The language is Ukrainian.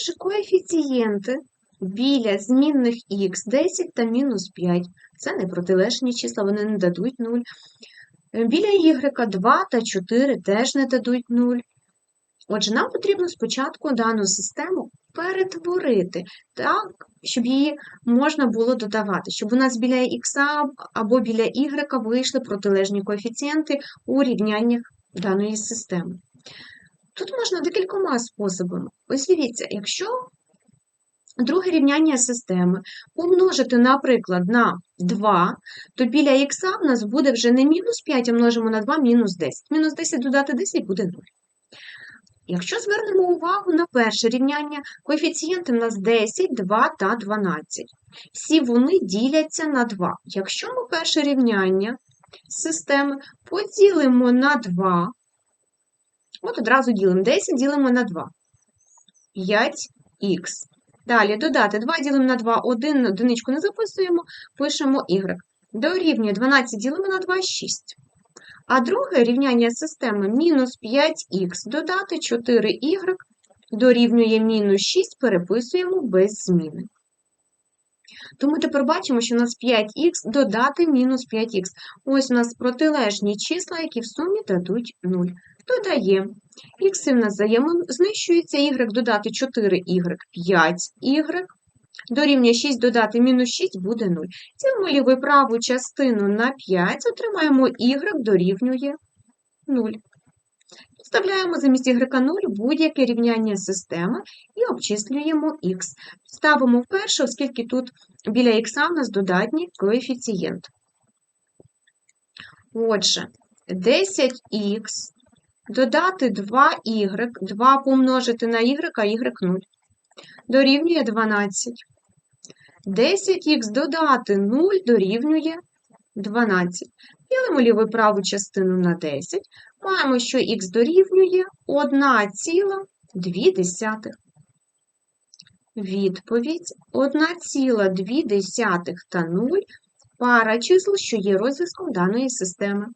Підставивши коефіцієнти біля змінних х 10 та мінус 5, це не протилежні числа, вони не дадуть 0. Біля y 2 та 4 теж не дадуть 0. Отже, нам потрібно спочатку дану систему перетворити так, щоб її можна було додавати, щоб у нас біля х або біля y вийшли протилежні коефіцієнти у рівняннях даної системи. Тут можна декількома способами. Ось дивіться, якщо друге рівняння системи помножити, наприклад, на 2, то біля х в нас буде вже не мінус 5, а множимо на 2 мінус 10. Мінус 10 додати 10 буде 0. Якщо звернемо увагу на перше рівняння, коефіцієнти в нас 10, 2 та 12. Всі вони діляться на 2. Якщо ми перше рівняння системи поділимо на 2, от одразу ділимо 10, ділимо на 2. 5х. Далі додати 2 ділимо на 2, 1 одиничку не записуємо, пишемо y. Дорівнює 12 ділимо на 2, 6. А друге рівняння системи мінус 5х додати 4y дорівнює мінус 6, переписуємо без зміни. Тому тепер бачимо, що у нас 5х додати мінус 5х. Ось у нас протилежні числа, які в сумі дадуть 0. Додаємо. Х в нас взаємно знищується, y додати 4y, 5y. Дорівнює 6 додати мінус 6 буде 0. Ділимо ліву праву частину на 5, отримаємо y дорівнює 0. Підставляємо замість y 0 будь-яке рівняння системи і обчислюємо х. Ставимо вперше, оскільки тут біля х у нас додатній коефіцієнт. Отже, 10х додати 2y, 2 помножити на y, а y 0. Дорівнює 12. 10х додати 0 дорівнює 12. Ділимо ліву праву частину на 10. Маємо, що х дорівнює 1,2. Відповідь 1,2 та 0 – пара чисел, що є розв'язком даної системи.